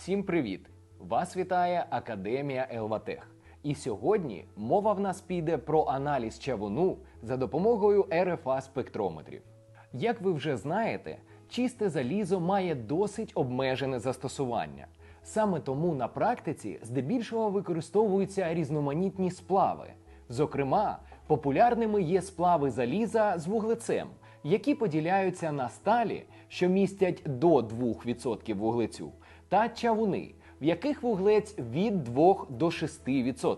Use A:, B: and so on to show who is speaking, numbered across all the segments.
A: Всім привіт! Вас вітає Академія Елватех. І сьогодні мова в нас піде про аналіз чавуну за допомогою РФА спектрометрів. Як ви вже знаєте, чисте залізо має досить обмежене застосування. Саме тому на практиці здебільшого використовуються різноманітні сплави. Зокрема, популярними є сплави заліза з вуглецем, які поділяються на сталі, що містять до 2% вуглецю, та чавуни, в яких вуглець від 2 до 6%.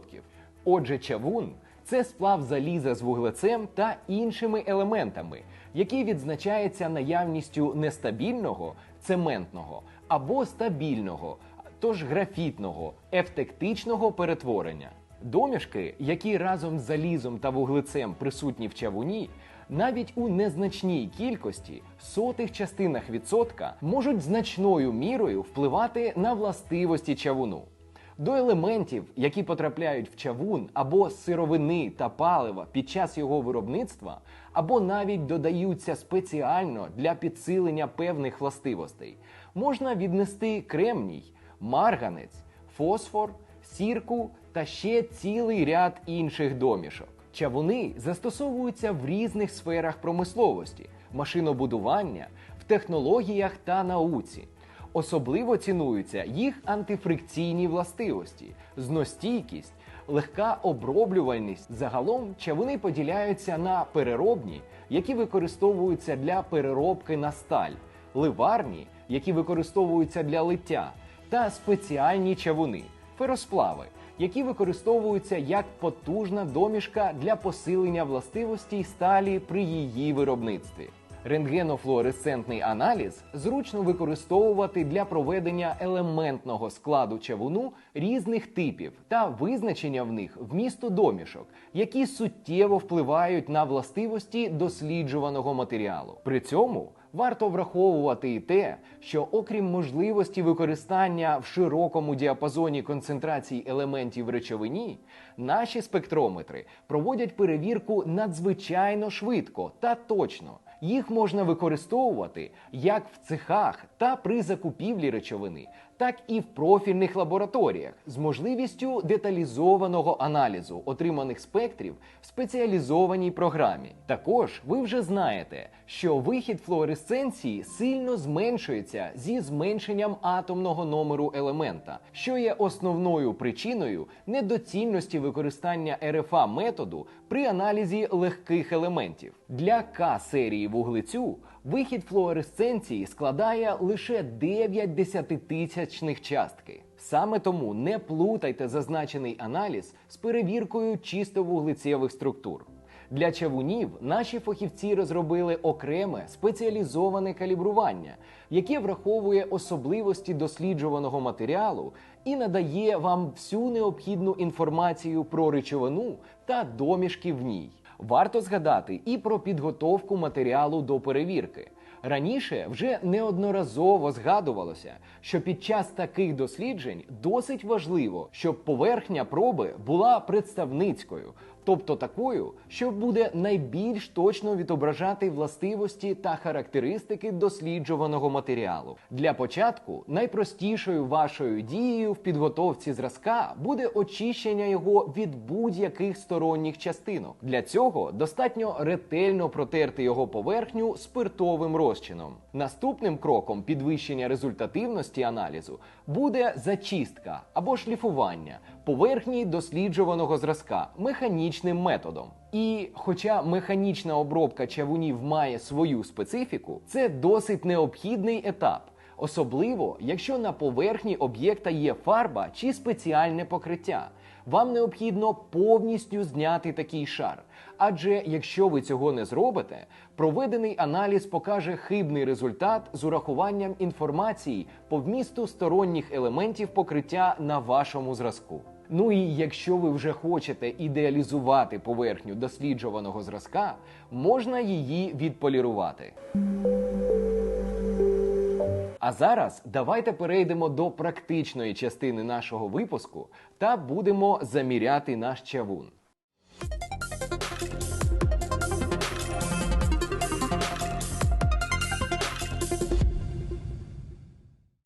A: Отже, чавун це сплав заліза з вуглецем та іншими елементами, який відзначається наявністю нестабільного цементного або стабільного, тож графітного, ефтектичного перетворення. Домішки, які разом з залізом та вуглецем присутні в чавуні, навіть у незначній кількості сотих частинах відсотка можуть значною мірою впливати на властивості чавуну. До елементів, які потрапляють в чавун або сировини та палива під час його виробництва, або навіть додаються спеціально для підсилення певних властивостей, можна віднести кремній, марганець, фосфор, сірку та ще цілий ряд інших домішок. Чавуни застосовуються в різних сферах промисловості, машинобудування, в технологіях та науці. Особливо цінуються їх антифрикційні властивості, зностійкість, легка оброблювальність. Загалом чавуни поділяються на переробні, які використовуються для переробки на сталь, ливарні, які використовуються для лиття, та спеціальні чавуни феросплави, які використовуються як потужна домішка для посилення властивостей сталі при її виробництві. Рентгенофлуоресцентний аналіз зручно використовувати для проведення елементного складу чавуну різних типів та визначення в них вмісту домішок, які суттєво впливають на властивості досліджуваного матеріалу. При цьому Варто враховувати і те, що окрім можливості використання в широкому діапазоні концентрацій елементів в речовині, наші спектрометри проводять перевірку надзвичайно швидко та точно. Їх можна використовувати як в цехах та при закупівлі речовини, так і в профільних лабораторіях з можливістю деталізованого аналізу отриманих спектрів в спеціалізованій програмі. Також ви вже знаєте, що вихід флуоресценції сильно зменшується зі зменшенням атомного номеру елемента, що є основною причиною недоцільності використання РФА методу при аналізі легких елементів. Для К серії вуглецю вихід флуоресценції складає лише 9 десятитисячних частки. Саме тому не плутайте зазначений аналіз з перевіркою чисто вуглецевих структур. Для чавунів наші фахівці розробили окреме спеціалізоване калібрування, яке враховує особливості досліджуваного матеріалу і надає вам всю необхідну інформацію про речовину та домішки в ній. Варто згадати і про підготовку матеріалу до перевірки. Раніше вже неодноразово згадувалося, що під час таких досліджень досить важливо, щоб поверхня проби була представницькою, тобто такою, що буде найбільш точно відображати властивості та характеристики досліджуваного матеріалу. Для початку найпростішою вашою дією в підготовці зразка буде очищення його від будь-яких сторонніх частинок. Для цього достатньо ретельно протерти його поверхню спиртовим розчином. Наступним кроком підвищення результативності аналізу буде зачистка або шліфування поверхні досліджуваного зразка механічним методом. І, хоча механічна обробка чавунів має свою специфіку, це досить необхідний етап. Особливо, якщо на поверхні об'єкта є фарба чи спеціальне покриття, вам необхідно повністю зняти такий шар. Адже якщо ви цього не зробите, проведений аналіз покаже хибний результат з урахуванням інформації по вмісту сторонніх елементів покриття на вашому зразку. Ну і якщо ви вже хочете ідеалізувати поверхню досліджуваного зразка, можна її відполірувати. А зараз давайте перейдемо до практичної частини нашого випуску та будемо заміряти наш чавун.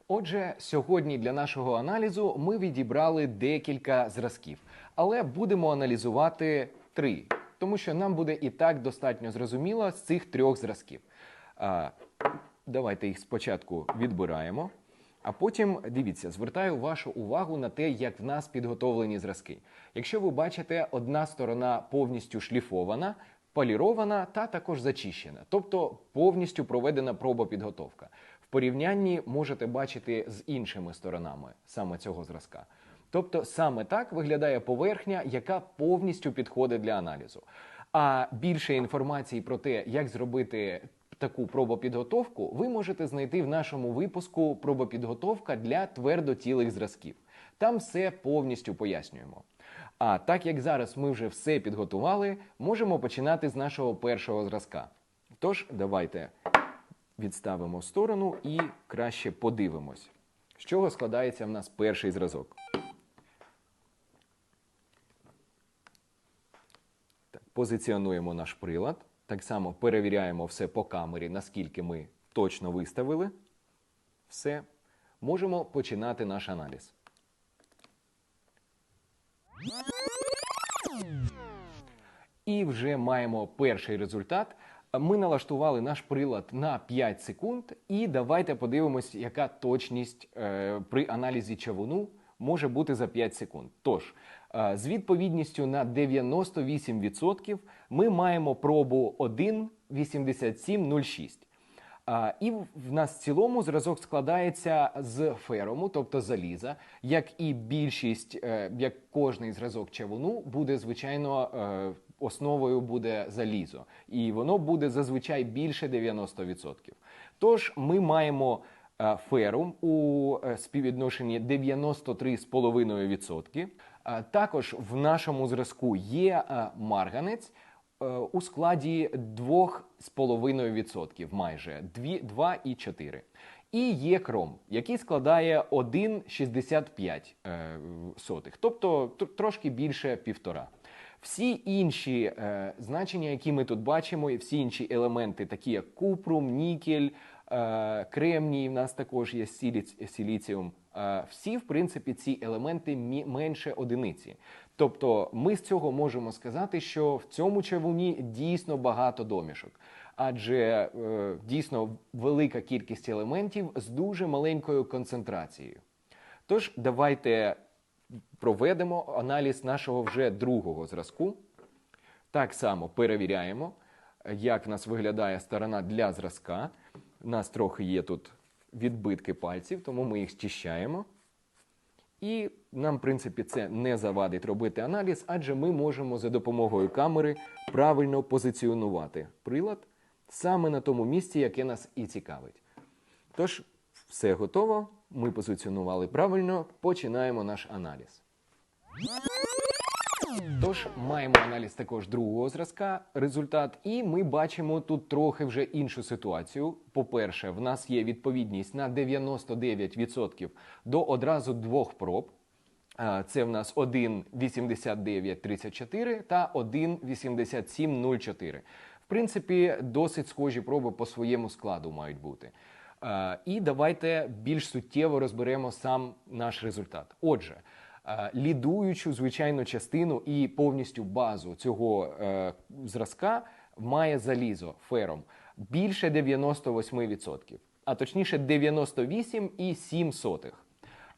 A: Отже, сьогодні для нашого аналізу ми відібрали декілька зразків, але будемо аналізувати три, тому що нам буде і так достатньо зрозуміло з цих трьох зразків. Давайте їх спочатку відбираємо. А потім дивіться, звертаю вашу увагу на те, як в нас підготовлені зразки. Якщо ви бачите, одна сторона повністю шліфована, полірована та також зачищена, тобто повністю проведена пробопідготовка. В порівнянні можете бачити з іншими сторонами саме цього зразка. Тобто саме так виглядає поверхня, яка повністю підходить для аналізу. А більше інформації про те, як зробити таку пробопідготовку, ви можете знайти в нашому випуску пробопідготовка для твердотілих зразків. Там все повністю пояснюємо. А так як зараз ми вже все підготували, можемо починати з нашого першого зразка. Тож, давайте відставимо в сторону і краще подивимось, з чого складається в нас перший зразок. Так, позиціонуємо наш прилад. Так само перевіряємо все по камері, наскільки ми точно виставили. Все. Можемо починати наш аналіз. І вже маємо перший результат. Ми налаштували наш прилад на 5 секунд, і давайте подивимось, яка точність е, при аналізі чавуну може бути за 5 секунд. Тож, е, з відповідністю на 98% ми маємо пробу 1,8706. І в нас в цілому зразок складається з ферому, тобто заліза, як і більшість, е, як кожний зразок чавуну, буде звичайно е, основою буде залізо, і воно буде зазвичай більше 90%. Тож ми маємо е, ферум у е, співвідношенні 93,5%. Е, Також в нашому зразку є е, марганець е, у складі 2,5% майже 2,4%. І є кром, який складає 1,65, е, тобто трошки більше півтора. Всі інші е, значення, які ми тут бачимо, і всі інші елементи, такі як купрум, нікель, е, кремній, в нас також є сіліціум. Е, всі, в принципі, ці елементи менше одиниці. Тобто, ми з цього можемо сказати, що в цьому чавуні дійсно багато домішок, адже е, дійсно велика кількість елементів з дуже маленькою концентрацією. Тож, давайте проведемо аналіз нашого вже другого зразку. Так само перевіряємо, як в нас виглядає сторона для зразка. У нас трохи є тут відбитки пальців, тому ми їх зчищаємо. І нам, в принципі, це не завадить робити аналіз, адже ми можемо за допомогою камери правильно позиціонувати прилад саме на тому місці, яке нас і цікавить. Тож, все готово. Ми позиціонували правильно, починаємо наш аналіз. Тож маємо аналіз також другого зразка, результат, і ми бачимо тут трохи вже іншу ситуацію. По-перше, в нас є відповідність на 99% до одразу двох проб. Це в нас 1,8934 та 1,8704. В принципі, досить схожі проби по своєму складу мають бути. І давайте більш суттєво розберемо сам наш результат. Отже, лідуючу звичайну частину і повністю базу цього е, зразка має залізо фером більше 98%, а точніше 98,7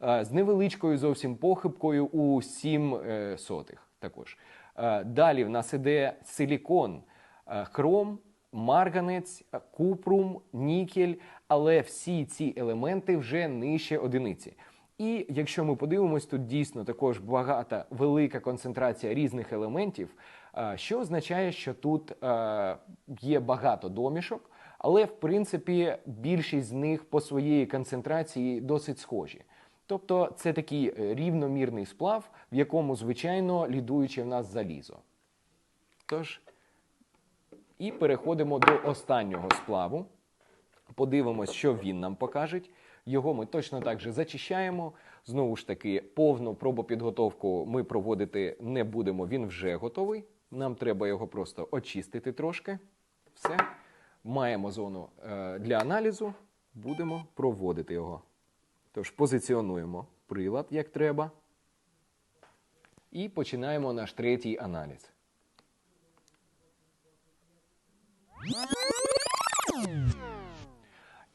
A: е, з невеличкою зовсім похибкою у 7 е, сотих також. Е, Далі в нас іде силікон, е, хром, марганець, е, купрум, нікель, але всі ці елементи вже нижче одиниці. І якщо ми подивимось, тут дійсно також багата велика концентрація різних елементів, е, що означає, що тут е, є багато домішок, але в принципі більшість з них по своїй концентрації досить схожі. Тобто це такий е, рівномірний сплав, в якому, звичайно, лідуюче в нас залізо. Тож, і переходимо до останнього сплаву. Подивимось, що він нам покаже. Його ми точно так же зачищаємо. Знову ж таки, повну пробопідготовку ми проводити не будемо, він вже готовий. Нам треба його просто очистити трошки. Все. Маємо зону е, для аналізу, будемо проводити його. Тож позиціонуємо прилад як треба. І починаємо наш третій аналіз.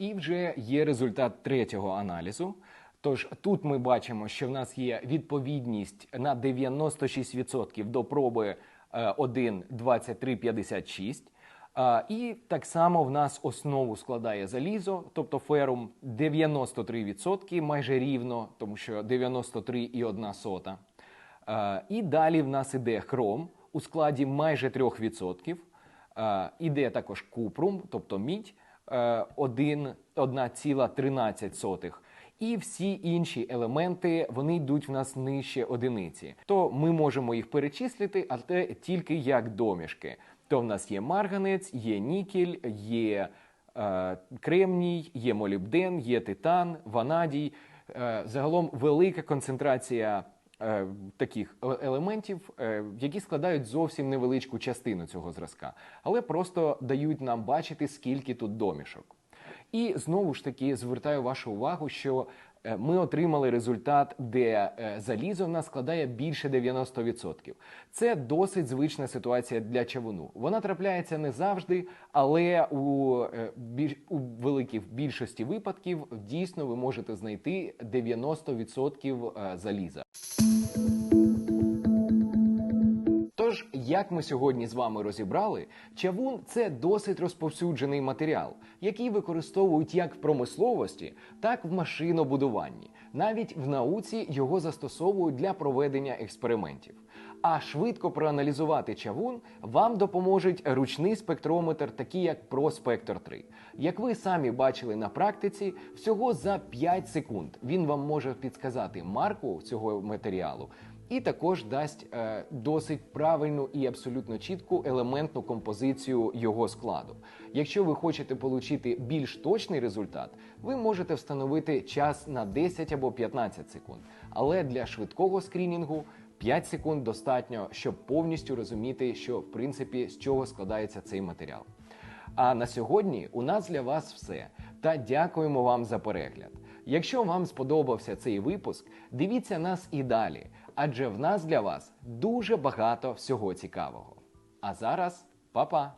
A: І вже є результат третього аналізу. Тож тут ми бачимо, що в нас є відповідність на 96% до проби е, 1,2356. І так само в нас основу складає залізо, тобто ферум 93%, майже рівно, тому що 93,1 сота. І далі в нас іде хром у складі майже 3%. Іде також купрум, тобто мідь е, 1 1,13. І всі інші елементи вони йдуть в нас нижче одиниці. То ми можемо їх перечислити, але тільки як домішки. То в нас є марганець, є нікель, є е, кремній, є молібден, є титан, ванадій. Е, загалом велика концентрація е, таких е- елементів, е, які складають зовсім невеличку частину цього зразка, але просто дають нам бачити, скільки тут домішок. І знову ж таки звертаю вашу увагу, що е, ми отримали результат, де е, залізо в нас складає більше 90%. Це досить звична ситуація для чавуну. Вона трапляється не завжди, але у, е, у великій більшості випадків дійсно ви можете знайти 90% е, заліза. Як ми сьогодні з вами розібрали, чавун це досить розповсюджений матеріал, який використовують як в промисловості, так в машинобудуванні. Навіть в науці його застосовують для проведення експериментів. А швидко проаналізувати чавун вам допоможуть ручний спектрометр, такий як ProSpector 3. Як ви самі бачили на практиці, всього за 5 секунд він вам може підсказати марку цього матеріалу і також дасть е, досить правильну і абсолютно чітку елементну композицію його складу. Якщо ви хочете отримати більш точний результат, ви можете встановити час на 10 або 15 секунд. Але для швидкого скрінінгу 5 секунд достатньо, щоб повністю розуміти, що в принципі з чого складається цей матеріал. А на сьогодні у нас для вас все. Та дякуємо вам за перегляд. Якщо вам сподобався цей випуск, дивіться нас і далі, адже в нас для вас дуже багато всього цікавого. А зараз па-па!